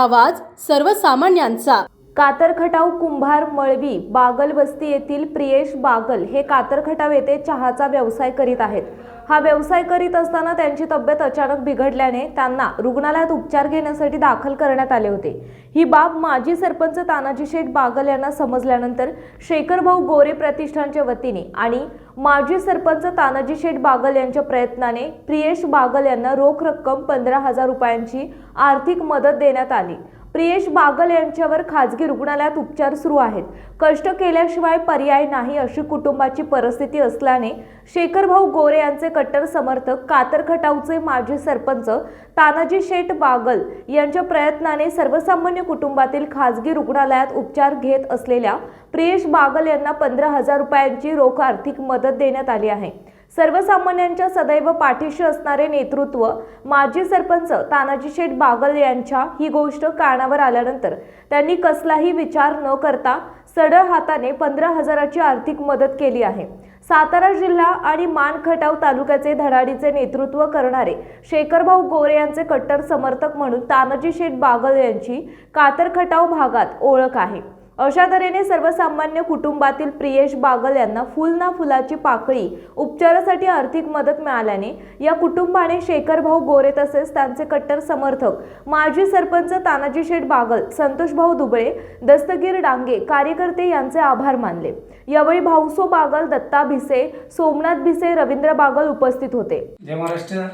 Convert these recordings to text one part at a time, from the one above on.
आवाज सर्वसामान्यांचा. कातरखटाव कुंभार मळवी बागल वस्ती येथील प्रियेश बागल हे कातरखटाव येथे चहाचा व्यवसाय करीत आहेत. हा व्यवसाय करीत असताना त्यांची तब्येत अचानक बिघडल्याने त्यांना रुग्णालयात उपचार घेण्यासाठी दाखल करण्यात आले होते. ही बाब माजी सरपंच तानाजी शेठ बागल यांना समजल्यानंतर शेखरभाऊ गोरे प्रतिष्ठानच्या वतीने आणि माजी सरपंच तानाजी शेठ बागल यांच्या प्रयत्नाने प्रियेश बागल यांना रोख रक्कम पंधरा हजार रुपयांची आर्थिक मदत देण्यात आली. प्रियेश बागल यांच्यावर खाजगी रुग्णालयात उपचार सुरू आहेत. कष्ट केल्याशिवाय पर्याय नाही अशी कुटुंबाची परिस्थिती असल्याने शेखरभाऊ गोरे यांचे कट्टर समर्थक कातर खटावचे माजी सरपंच तानाजी शेठ बागल यांच्या प्रयत्नाने सर्वसामान्य कुटुंबातील खाजगी रुग्णालयात उपचार घेत असलेल्या प्रियेश बागल यांना पंधरा हजार रुपयांची रोख आर्थिक मदत देण्यात आली आहे. सर्वसामान्यांच्या सदैव पाठीशी असणारे नेतृत्व माजी सरपंच तानाजी शेठ बागल यांच्या ही गोष्ट कानावर आल्यानंतर त्यांनी कसलाही विचार न करता सडळ हाताने पंधरा हजाराची आर्थिक मदत केली आहे. सातारा जिल्हा आणि मानखटाव तालुक्याचे धडाडीचे नेतृत्व करणारे शेखरभाऊ गोरे यांचे कट्टर समर्थक म्हणून तानाजी शेठ बागल यांची कातरखटाव भागात ओळख आहे. अशा तऱ्हेने सर्वसामान्य कुटुंबातील प्रियेश बागल यांना फुल ना फुलाची पाकळी उपचारासाठी आर्थिक मदत मिळाल्याने या कुटुंबाने शेखरभाऊ गोरे तसेच त्यांचे कट्टर समर्थक माजी सरपंच तानाजी शेठ बागल संतोषभाऊ दुबळे दस्तगीर डांगे कार्यकर्ते यांचे आभार मानले. यावेळी भाऊसो बागल दत्ता भिसे सोमनाथ भिसे रवींद्र बागल उपस्थित होते. जय महाराष्ट्र.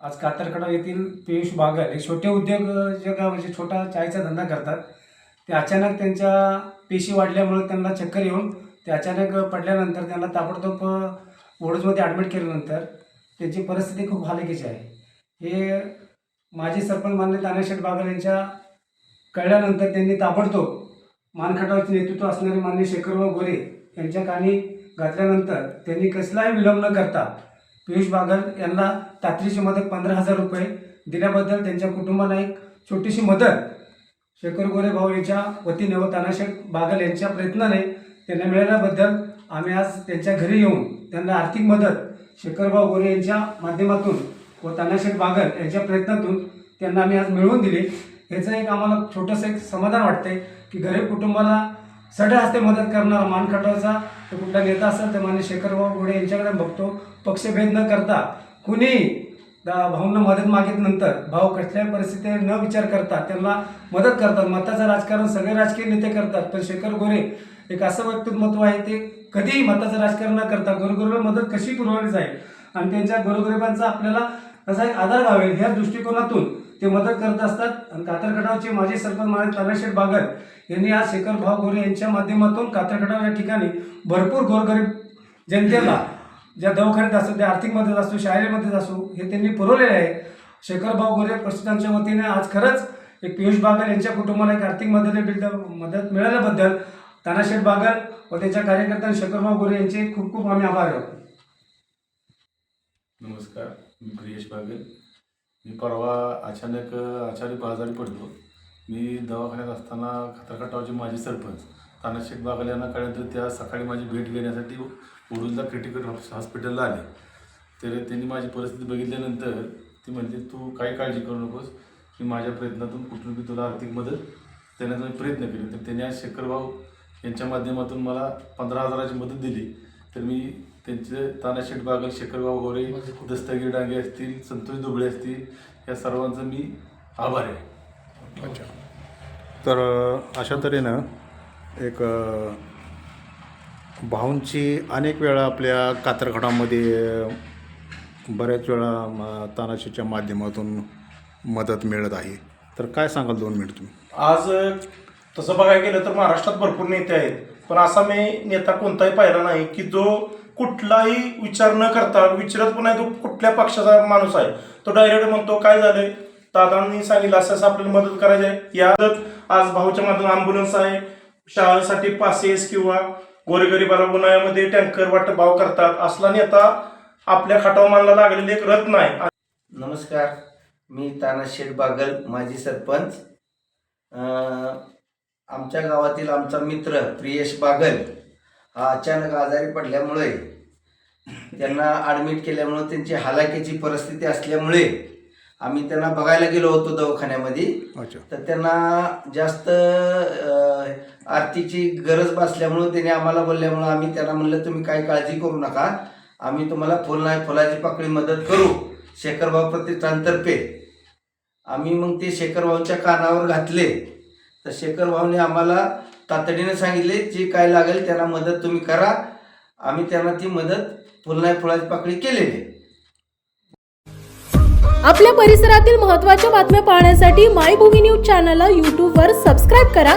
आज कातरकडा येथील पियुष बागल हे छोटे उद्योग जगा म्हणजे छोटा चायचा धंदा करतात. ते अचानक त्यांच्या पेशी वाढल्यामुळे त्यांना चक्कर येऊन ते अचानक पडल्यानंतर त्यांना ताबडतोब वडूजमध्ये ॲडमिट केल्यानंतर त्यांची परिस्थिती खूप हालकीची आहे. हे माजी सरपंच मान्य तानाशेठ बागल यांच्या कळल्यानंतर त्यांनी ताबडतोब मानखटावरचे नेतृत्व असणारे मान्य शेखरराव गोरे यांच्या कानी घातल्यानंतर त्यांनी कसलाही विलंब न करता पियुष बागल यांना तातडीची मदत पंधरा हजार रुपये दिल्याबद्दल त्यांच्या कुटुंबाला एक छोटीशी मदत शेखर गोरे भाऊ यांच्या वतीने व तानाशेठ बागल यांच्या प्रयत्नाने त्यांना मिळाल्याबद्दल आम्ही आज त्यांच्या घरी येऊन त्यांना आर्थिक मदत शेखरभाऊ गोरे यांच्या माध्यमातून व तानाशेठ बागल यांच्या प्रयत्नातून त्यांना आम्ही आज मिळवून दिली. याचं एक आम्हाला छोटंसं एक समाधान वाटते की गरीब कुटुंबाला सड्या हस्ते मदत करणारा मानखटावचा तर कुठला नेता असेल तर मान्य शेखरभाऊ गोडे यांच्याकडे बघतो. पक्षभेद न करता कुणी भाऊंना मदत मागितल्यानंतर भाऊ कसल्याही परिस्थितीत न विचार करता त्यांना मदत करतात. मताचं राजकारण सगळे राजकीय नेते करतात. पण शेखर गोरे एक असं व्यक्तिमत्व आहे ते कधीही मताचं राजकारण न करता गोरगरिबाला मदत कशी पुरवली जाईल? आणि त्यांच्या गोरगरिबांचा आपल्याला असा एक आधार व्हावेल ह्या दृष्टिकोनातून ते मदत करत असतात. आणि कातरखटावचे माजी सरपंच महाराज तानाशेठ बागल यांनी आज शेखर भाऊ गोरे यांच्या माध्यमातून कातरखटाव या ठिकाणी भरपूर गोरगरीब जनतेला ज्या दवाखान्यात असो त्या आर्थिक मदत असो शाळेमध्ये असो हे त्यांनी पुरवलेले आहे. शेखर भाऊ गोरे प्रसिद्धांच्या वतीने आज खरंच एक पियुष बागल यांच्या कुटुंबाला एक आर्थिक मदत मदत मिळाल्याबद्दल तानाशेठ बागल व त्याच्या कार्यकर्त्यांनी शेखरभाऊ गोरे यांचे खूप खूप आम्ही आभार आहोत. नमस्कार मी प्रियेश बागल. मी परवा अचानक आचारी आजारी पडलो. मी दवाखान्यात असताना खतरखटावचे माजी सरपंच तानाशेठ बागल यांना कळल्यानंतर त्या सकाळी माझी भेट घेण्यासाठी उडूनला क्रिटिकल हॉस्पिटलला आले. तर त्यांनी माझी परिस्थिती बघितल्यानंतर ती म्हणते तू काही काळजी करू नकोस. मी माझ्या प्रयत्नातून कुठून बी तुला आर्थिक मदत देण्याचा मी प्रयत्न केले तर त्यांनी आज शेखरभाऊ यांच्या माध्यमातून मला पंधरा हजाराची मदत दिली. तर मी त्यांचे तानाशेठ बागल शेखरभाऊ गोरे दस्तगीर डांगे असतील संतोष दुबळे असतील या सर्वांचं मी आभार आहे. अच्छा तर अशा तऱ्हेनं एक भाऊंची अनेक वेळा आपल्या कातरखडामध्ये बऱ्याच वेळा तानाशीच्या माध्यमातून मदत मिळत आहे. तर काय सांगाल दोन मिनिट तुम्ही? आज तसं बघायला गेलं तर महाराष्ट्रात भरपूर नेते आहेत. पण असा मी नेता कोणताही पाहिला नाही की जो कुठलाही विचार न करता विचारत पण नाही तो कुठल्या पक्षाचा माणूस आहे. तो डायरेक्ट म्हणतो काय झालंय? दादांनी सांगितलं असं असं आपल्याला मदत करायची आहे. यातच आज भाऊच्या माध्यमातून ॲम्ब्युलन्स आहे. शाळेसाठी पासेस किंवा गोरगरिबाला उन्हाळ्यामध्ये टँकर वाटप भाव करतात. असला नेता आपल्या खाटावमानला लागलेले एक रत्न आहे. नमस्कार मी तानाशेठ बागल माजी सरपंच. अं, आमच्या गावातील आमचा मित्र प्रियेश बागल हा अचानक आजारी पडल्यामुळे त्यांना ॲडमिट केल्यामुळे त्यांची हालाकीची परिस्थिती असल्यामुळे आम्ही त्यांना बघायला गेलो होतो दवाखान्यामध्ये. तर त्यांना जास्त आरतीची गरज भासल्यामुळं त्याने आम्हाला बोलल्यामुळं आम्ही त्यांना म्हणलं तुम्ही काही काळजी करू नका. आम्ही तुम्हाला फुल नाही फुलाची पाकळी मदत करू. शेखरभाऊ प्रतिष्ठानतर्फे आम्ही मग ते शेखरभाऊंच्या कानावर घातले. तर शेखरभाऊने आम्हाला तातडीने सांगितले जे काय लागेल त्यांना मदत तुम्ही करा. आम्ही त्यांना ती मदत फुल फुलाची पाकळी केलेली. आपल्या परिसरातील महत्त्वाच्या बातम्या पाहण्यासाठी मायभूमी न्यूज चॅनलला यूट्यूबवर सबस्क्राईब करा